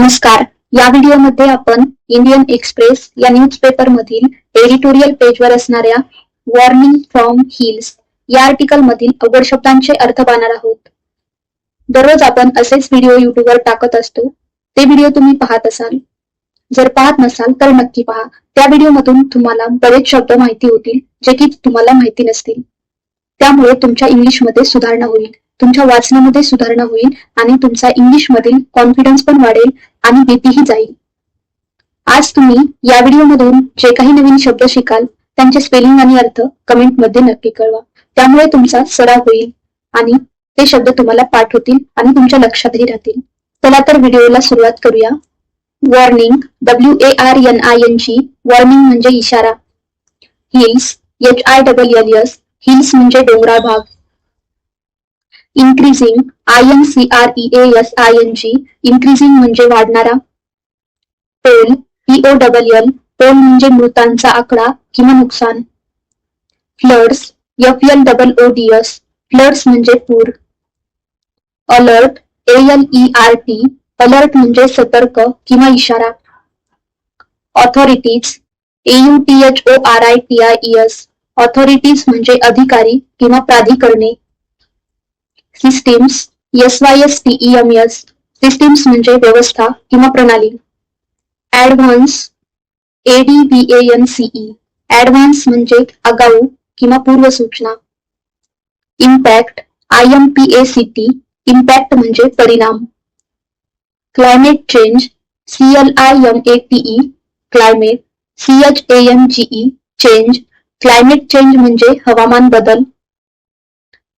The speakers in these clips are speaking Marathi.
नमस्कार. या व्हिडिओमध्ये आपण इंडियन एक्सप्रेस या न्यूजपेपर मधील एडिटोरियल पेजवर असणाऱ्या वॉर्निंग फ्रॉम हिल्स या आर्टिकल मधील अवघड शब्दांचे अर्थ पाहणार आहोत. दररोज आपण असेच व्हिडिओ युट्यूबवर टाकत असतो. ते व्हिडिओ तुम्ही पाहत असाल. जर पाहत नसाल तर नक्की पहा. त्या व्हिडिओमधून तुम्हाला बरेच शब्द माहिती होतील जे की तुम्हाला माहिती नसतील. त्यामुळे तुमच्या इंग्लिशमध्ये सुधारणा होईल. तुमच्या वाचनामध्ये सुधारणा होईल आणि तुमचा इंग्लिश मधील कॉन्फिडन्स पण वाढेल आणि भीतीही जाईल. आज तुम्ही या व्हिडिओमधून जे काही नवीन शब्द शिकाल त्यांचे स्पेलिंग आणि अर्थ कमेंटमध्ये नक्की कळवा. त्यामुळे तुमचा सराव होईल आणि ते शब्द तुम्हाला पाठ होतील आणि तुमच्या लक्षातही राहतील. चला तर व्हिडिओला सुरुवात करूया. Warning W A R N I N G warning म्हणजे इशारा. Hills H I double L S hills म्हणजे डोंगराळ भाग. Increasing I N C R E S I N G increasing म्हणजे वाढणारा. Toll P O double L toll म्हणजे मृतांचा आकडा किंवा नुकसान. Floods F L double O D S floods म्हणजे पूर. Alert A L E R T alert म्हणजे सतर्क किंवा इशारा. Authorities A U T H O R I T I E S authorities म्हणजे अधिकारी किंवा प्राधिकरणे. Systems S Y S T E M S systems म्हणजे व्यवस्था किंवा प्रणाली. Advance A D B N C E advance म्हणजे आगाऊ किंवा पूर्व सूचना impact I M P A C T impact म्हणजे परिणाम. Climate change C L I M A T E climate C H A M G E change climate change म्हणजे हवामान बदल.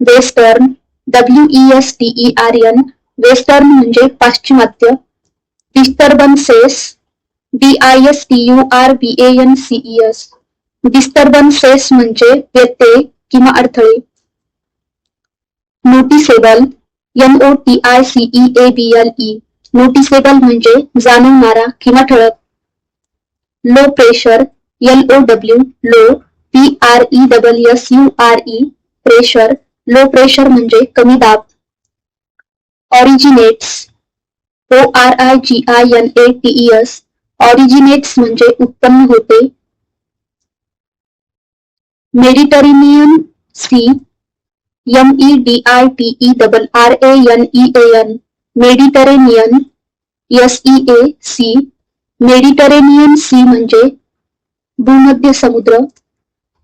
Western W E S T E R N western पाश्चिमात्य. Disturbances D I S T U R B A N C E S disturbances म्हणजे व्यत्यय किंवा अडथळे. Noticeable N O T I C E A B L E noticeable जाणवणारा किंवा ठळक. Low pressure L O W low P R E double S U R E pressure low pressure म्हणजे कमी दाब. Originates O R I G I N A T S originates म्हणजे उत्पन्न होते. Mediterranean sea M E D I T E double R A N E A N Mediterranean S E A sea Mediterranean sea म्हणजे भूमध्य समुद्र.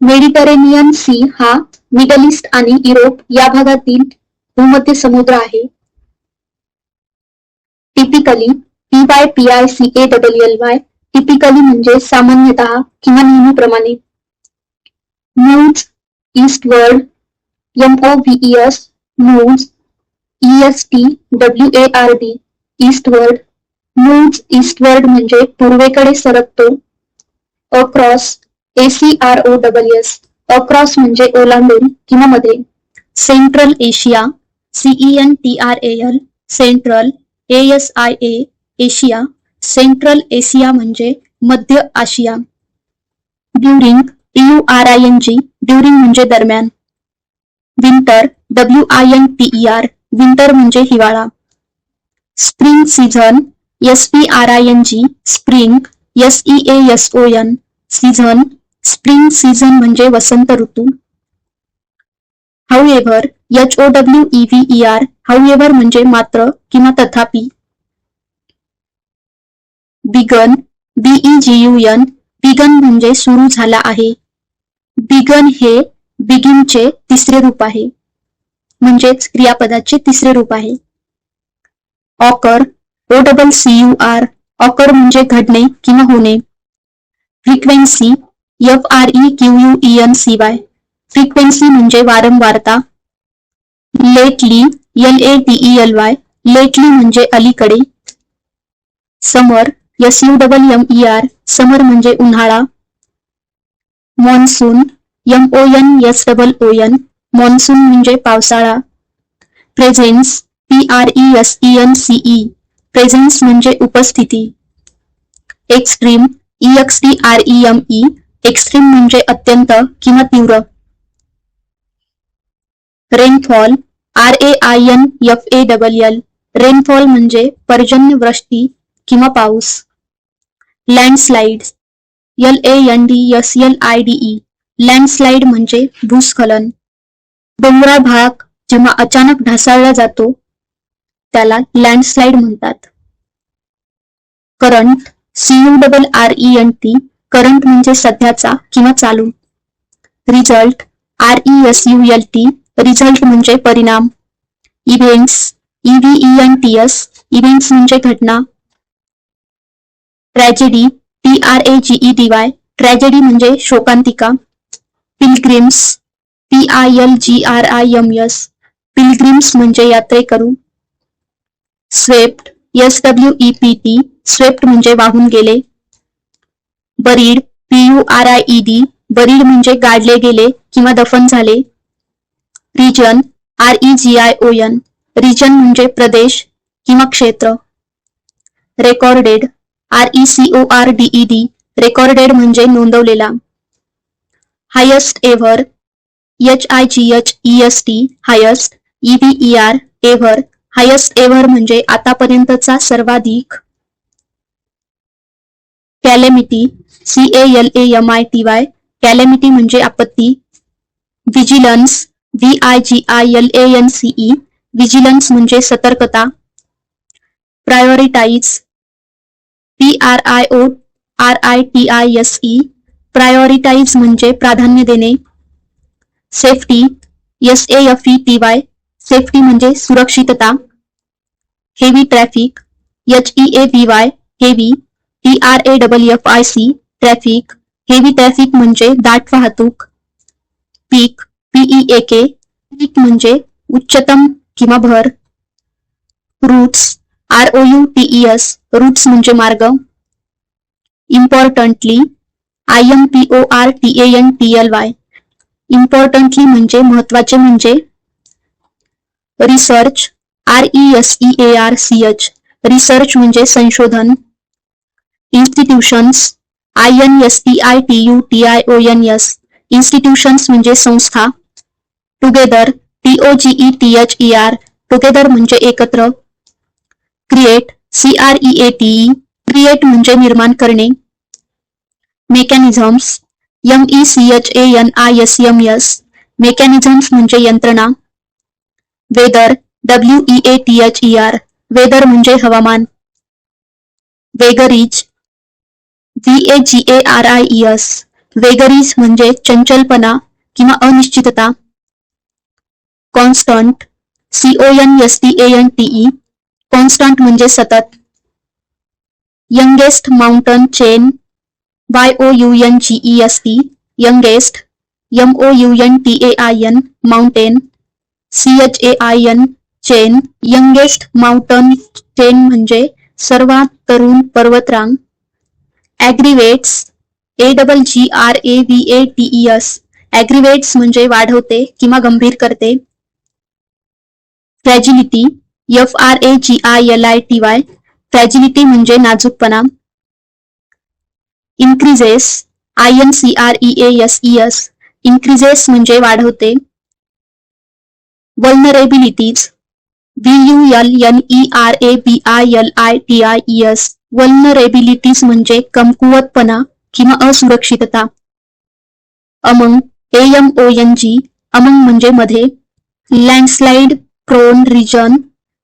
मेडिटरेनियन सी हा मिडल ईस्ट आणि युरोप या भागातील भूमध्य समुद्र आहे. Typically P Y P I C A double L Y typically म्हणजे सामान्यतः किंवा नेहमीप्रमाणे. Moves eastward M O V S moves E S T W A R D eastward moves eastward म्हणजे पूर्वेकडे सरकतो. Across A C R O double S across म्हणजे ओलांडून किंवा मध्ये central Asia C E N T R A L central A S I A Asia central Asia म्हणजे मध्य आशिया. During U R I N G during म्हणजे दरम्यान. Winter W I N T R winter म्हणजे हिवाळा. Spring season S P R I N G spring S E S O N season spring season म्हणजे वसंत ऋतू. However H O W E V E R however म्हणजे मात्र किंवा तथापि. Begun B E G U N begun म्हणजे सुरू झाला आहे. बिगन हे बिगिनचे तिसरे रूप आहे. म्हणजेच क्रियापदाचे तिसरे रूप आहे. Occur O double C U R occur म्हणजे घडणे किंवा होणे. Frequency F R E Q U E N C Y frequency म्हणजे वारंवारता. Lately L A T L Y lately म्हणजे अलीकडे. Summer S U double M E R summer म्हणजे उन्हाळा. Monsoon M O N S double O N monsoon म्हणजे पावसाळा. Presence P R E S E N C E presence म्हणजे उपस्थिती. Extreme E X T R E M E extreme म्हणजे अत्यंत किंवा तीव्र. Rainfall R A I N F A double L rainfall म्हणजे पर्जन्यवृष्टी किंवा पाऊस. Landslide L A N D S L I D landslide म्हणजे भूस्खलन. डोंगराळ भाग जेव्हा अचानक ढासाळला जातो त्याला लँडस्लाइड म्हणतात. Current C U double R E N T current म्हणजे सध्याचा किंवा चालू. Result R E S U L T result म्हणजे परिणाम. Events E V N T S events म्हणजे घटना. Tragedy T R A G E D Y tragedy म्हणजे शोकांतिका. Pilgrims P I L G R I M S pilgrims म्हणजे यात्रेकरू. Swept S W E P T swept म्हणजे वाहून गेले. Buried P U R I E D buried म्हणजे गाडले गेले किंवा दफन झाले. Region R E G I O N region म्हणजे प्रदेश किंवा क्षेत्र. Recorded R E C O R D E D recorded म्हणजे नोंदवलेला. Highest ever H I G H E S T highest E V E R ever highest ever म्हणजे आतापर्यंतचा सर्वाधिक. Calamity C A L A M I T Y calamity आपत्ती vigilance V I G I L A N C E vigilance म्हणजे सतर्कता prioritise P R I O R I T I S E prioritise म्हणजे प्राधान्य देणे safety S A F E T Y safety म्हणजे सुरक्षितता heavy traffic H E A V Y heavy T R A double F I C traffic heavy traffic म्हणजे दाट वाहतूक. पीक पीई ए के पीक म्हणजे उच्चतम किंवा भर. Routes R O U T S routes म्हणजे मार्ग. Importantly I M P O R T A N T L Y importantly म्हणजे महत्वाचे म्हणजे research R E S E A R C H research म्हणजे संशोधन. Institutions I N S T I T U T I O N S institutions म्हणजे संस्था. Together T O G E T H E R together एकत्र. Create C R E A T create म्हणजे निर्माण करणे. Mechanisms M E C H A N I S M S mechanisms म्हणजे यंत्रणा. Weather W E A T H E R weather हवामान. Vagaries V A G A R I E S vagaries म्हणजे चंचलपणा किंवा अनिश्चितता. Constant C O N S T A N T E constant म्हणजे सतत. Youngest mountain chain Y O U N G E S T youngest M O U N T A I N mountain C H A I N chain youngest mountain chain म्हणजे सर्वात तरुण पर्वतरांग. Aggravates A double G R A V A T E S aggravates म्हणजे वाढवते किंवा गंभीर करते. Fragility F R A G I L I T Y fragility म्हणजे नाजूकपणा. Increases I N C R E A S E increases म्हणजे वाढवते vulnerabilities V U L N E R A B I L I T I E S vulnerabilities म्हणजे कमकुवतपणा किंवा असुरक्षितता. Among A M O N G among म्हणजे मध्ये landslide prone region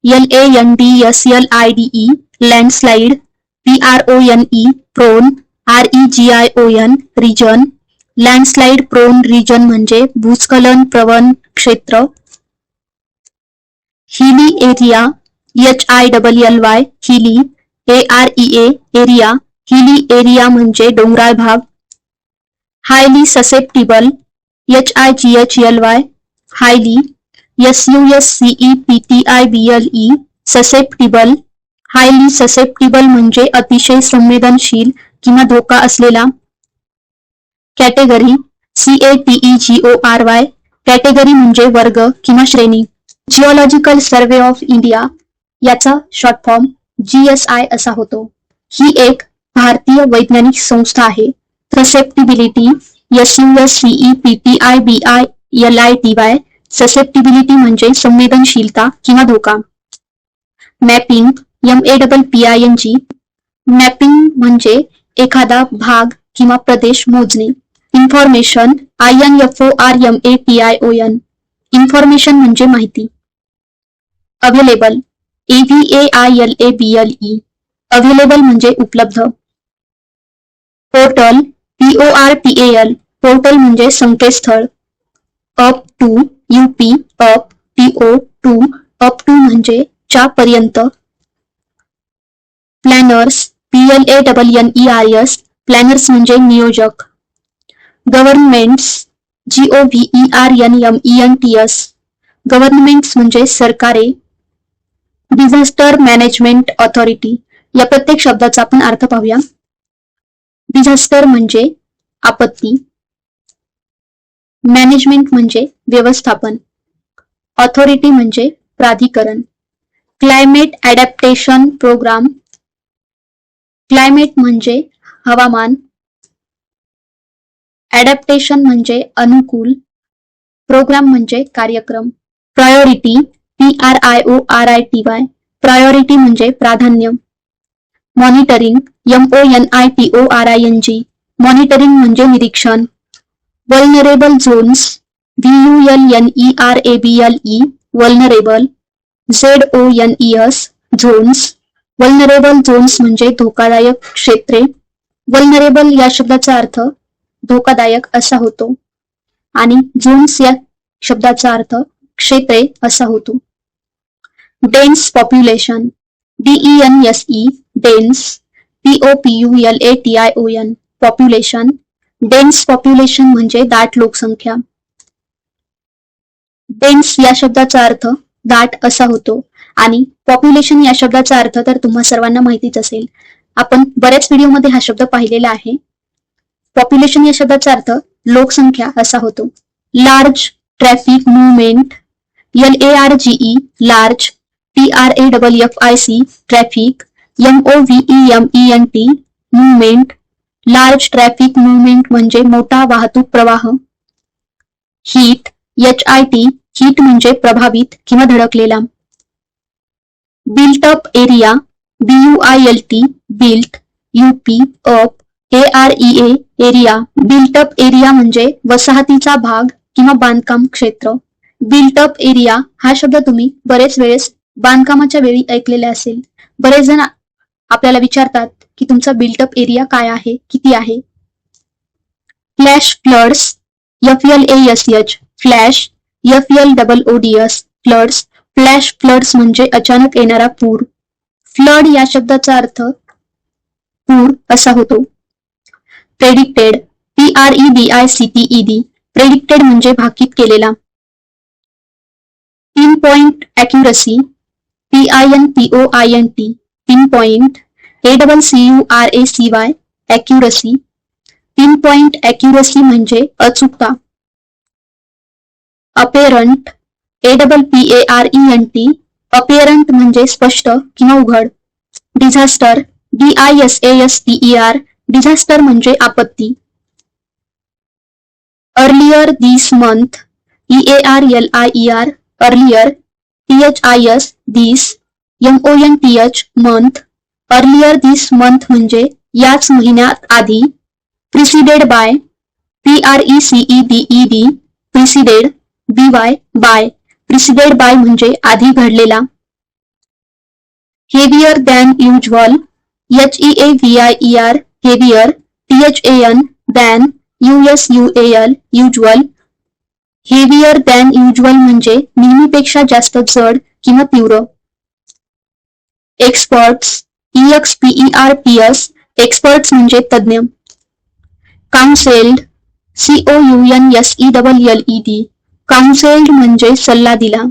L A N D S L I D E landslide P R O N E prone R E G I O N region landslide prone region म्हणजे भूस्खलन प्रवण क्षेत्र. Hilly area H I double L Y hilly A R E A area hilly area म्हणजे डोंगराळ भाग. Highly susceptible H I G H L Y highly S U S C E P T I B L E susceptible highly susceptible म्हणजे अतिशय संवेदनशील किंवा धोका असलेला. Category C A T E G O R Y category म्हणजे वर्ग किंवा श्रेणी. जिओलॉजिकल सर्वे ऑफ इंडिया याचा short form G S I असा होतो. ही एक भारतीय वैज्ञानिक संस्था आहे. Susceptibility S U S C E P T I B I L I T Y susceptibility म्हणजे संवेदनशीलता किंवा धोका. Mapping M A double P I N G mapping म्हणजे एखादा भाग किंवा प्रदेश मोजणे. Information I N F O R M A T I O N information म्हणजे माहिती. Available A V I L A B L E available म्हणजे उपलब्ध. Portal P R A L portal म्हणजे संकेतस्थळ. Up to U P up P O to up to म्हणजे च्या पर्यंत planners P A double N E R S planners म्हणजे नियोजक. Governments G O V E R N M E N T S governments म्हणजे सरकारे. डिझास्टर मॅनेजमेंट ऑथॉरिटी या प्रत्येक शब्दाचा आपण अर्थ पाहूया. डिझास्टर म्हणजे आपत्ती. मॅनेजमेंट म्हणजे व्यवस्थापन. ऑथॉरिटी म्हणजे प्राधिकरण. क्लायमेट ॲडॅप्टेशन प्रोग्राम क्लायमेट म्हणजे हवामान. ॲडॅप्टेशन म्हणजे अनुकूल. प्रोग्राम म्हणजे कार्यक्रम. Priority P R I O R I T Y priority म्हणजे प्राधान्य. Monitoring M O N I T O R I N G monitoring म्हणजे निरीक्षण. Vulnerable zones V U L N E R A B L E vulnerable Z O N E S zones vulnerable zones म्हणजे धोकादायक क्षेत्रे. वल्नरेबल या शब्दाचा अर्थ धोकादायक असा होतो. आणि झोन्स या शब्दाचा अर्थ क्षेत्रे असा होतो. Dense population D E N S E dense P O P U L A T I O N population dense population म्हणजे दाट लोकसंख्या. डेन्स या शब्दाचा अर्थ दाट असा होतो. आणि पॉप्युलेशन या शब्दाचा अर्थ तर तुम्हा सर्वांना माहितीच असेल. आपण बऱ्याच व्हिडिओमध्ये हा शब्द पाहिलेला आहे. पॉप्युलेशन या शब्दाचा अर्थ लोकसंख्या असा होतो. Large traffic movement L A R G E large T R A double F I C traffic M O V M E N T movement large traffic movement म्हणजे मोठा वाहतूक प्रवाह hit H I T hit म्हणजे प्रभावित किंवा धडकलेला. Built up area B U I L T built U P up A R E A area built up area म्हणजे वसाहतीचा भाग किंवा बांधकाम क्षेत्र. बिल्ट अप एरिया हा शब्द तुम्ही बरेच वेळेस बांधकामाच्या वेळी ऐकलेले असेल. बरेच जण आपल्याला विचारतात की तुमचा बिल्टअप एरिया काय आहे? किती आहे? Flash floods F L S H flash F L double O D S floods flash floods म्हणजे अचानक येणारा पूर. फ्लड या शब्दाचा अर्थ पूर असा होतो. Predicted P R E D I C T E D predicted म्हणजे भाकीत केलेला. तीन point accuracy P I N P O I N T pin point A double C U R A C Y accuracy pin point accuracy म्हणजे अचूकता. Apparent A double P A R E N T apparent म्हणजे स्पष्ट किंवा उघड. Disaster D I S A S T E R disaster म्हणजे आपत्ती. Earlier this month E A R L I E R earlier T I S this M O month earlier this month म्हणजे याच महिन्यात आधी. Preceded by P R E C E D E D preceded B Y by preceded by म्हणजे आधी घडलेला. Heavier than usual H E A V I E R heavier T H A N than U S U A L usual heavier than usual म्हणजे नेहमीपेक्षा जास्त जड किंवा तीव्र. Experts E P P S experts म्हणजे तज्ज्ञ. Counselled C O U N S E double L E D counselled म्हणजे सल्ला दिला.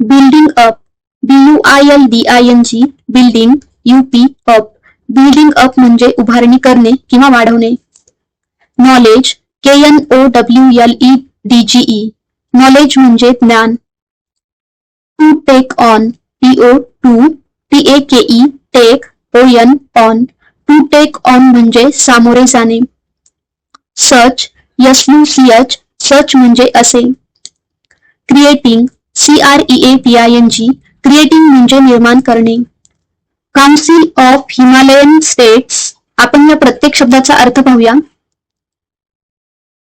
Building up B U I L D I N G building U P up building up म्हणजे उभारणी करणे किंवा वाढवणे. Knowledge K N O W L E D G E knowledge म्हणजे ज्ञान. To take on T O to T A K E take O N on to take on म्हणजे सामोरे जाणे. Such S U C H such म्हणजे असे. Creating C R E A P I N G creating म्हणजे निर्माण करणे. काउन्सिल ऑफ हिमालयन स्टेट्स आपण या प्रत्येक शब्दाचा अर्थ पाहूया.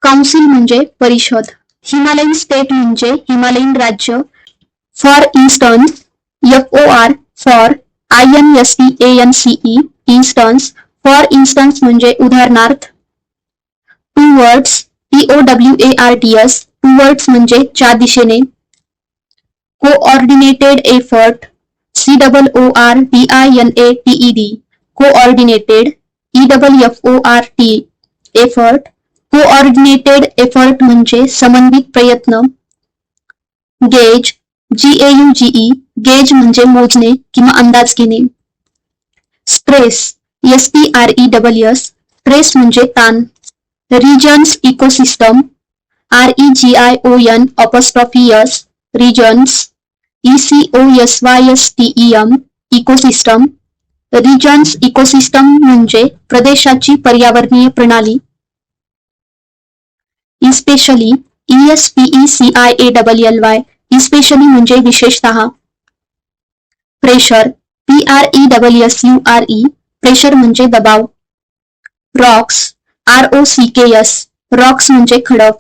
म्हणजे परिषद. हिमालयन स्टेट म्हणजे हिमालयन राज्य. For instance F O R for I N S T A N C E instance for instance म्हणजे उदाहरणार्थ towards T W A R T S towards म्हणजे च्या दिशेने. Coordinated effort C double O R D I N A T E D coordinated E double F O R T effort coordinated effort म्हणजे समन्वित प्रयत्न. Gauge G A U G E gauge म्हणजे मोजणे किंवा अंदाज घेणे. Stress S P R E double S stress म्हणजे ताण. Region's ecosystem R E G I O N apostrophe S region's E C O S Y S T E M ecosystem region's ecosystem म्हणजे प्रदेशाची पर्यावरणीय प्रणाली. Especially E S P E C A double L Y म्हणजे विशेषतः pressure P R E double S U R E pressure म्हणजे दबाव rocks R O C K S rocks म्हणजे खडक.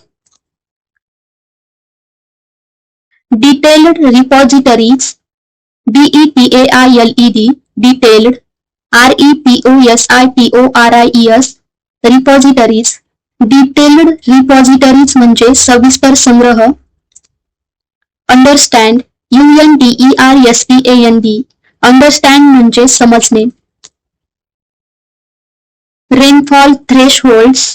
Detailed repositories D E A L E D detailed R E S I T R I S detailed repositories म्हणजे सविस्तर संग्रह understand D E R S T A N D understand म्हणजे समजणे rainfall thresholds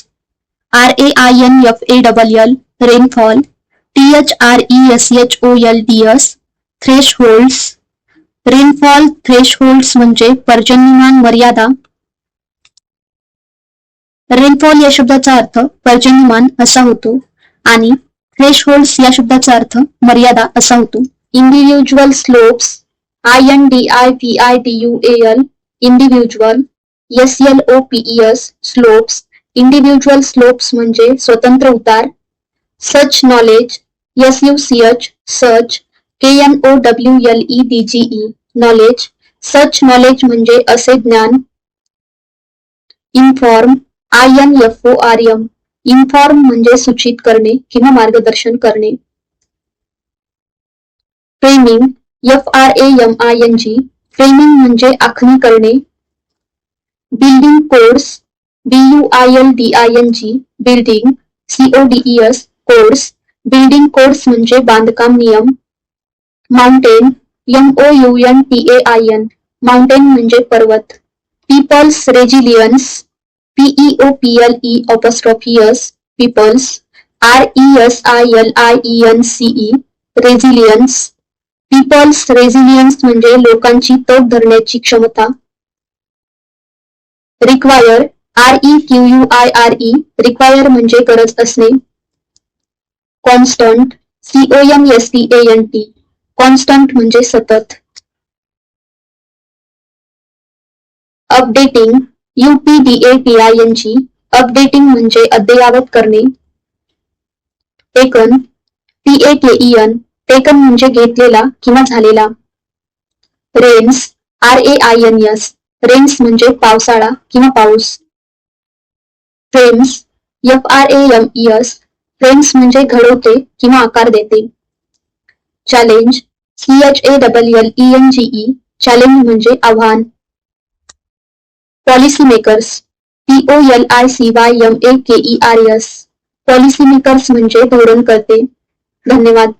R A I N F A double L rainfall T H R E S H O L D S thresholds rainfall thresholds म्हणजे पर्जन्यमान मर्यादा रेनफॉल या शब्दाचा अर्थ पर्जन्यमान असा होतो आणि फ्रेश होल्ड्स या शब्दाचा अर्थ मर्यादा असा होतो. Individual slopes I N D I V I D U A L individual S L O P E S slopes individual slopes म्हणजे स्वतंत्र उतार such knowledge S U C H such K N O W L E D G E knowledge such knowledge म्हणजे असे ज्ञान inform I N F O R M inform म्हणजे सूचित करणे किंवा मार्गदर्शन करणे. Framing F R A M I N G framing म्हणजे आखणी करणे. Building codes B U I L D I N G building C O D E S codes building codes म्हणजे बांधकाम नियम. Mountain M O U N T A I N mountain म्हणजे पर्वत. People's resilience P E O O P L E apostrophe S people's R E S I L I E N C E resilience people's resilience म्हणजे लोकांची तग धरण्याची क्षमता. Require R E Q U I R E require म्हणजे गरज असणे. Constant C O S T A N T constant म्हणजे सतत. अपडेटिंग यू अपडेटिंग म्हणजे अद्ययावत करणे. Taken T A K E N taken म्हणजे घेतलेला किंवा झालेला. Rains R A I N S rains म्हणजे पावसाळा किंवा पाऊस. Frames F R A M E S frames म्हणजे घडवते किंवा आकार देते. Challenge C H A double L E N G E challenge म्हणजे आव्हान. Policy makers P O L I C Y M A K E R S policy makers म्हणजे धोरण करते. धन्यवाद.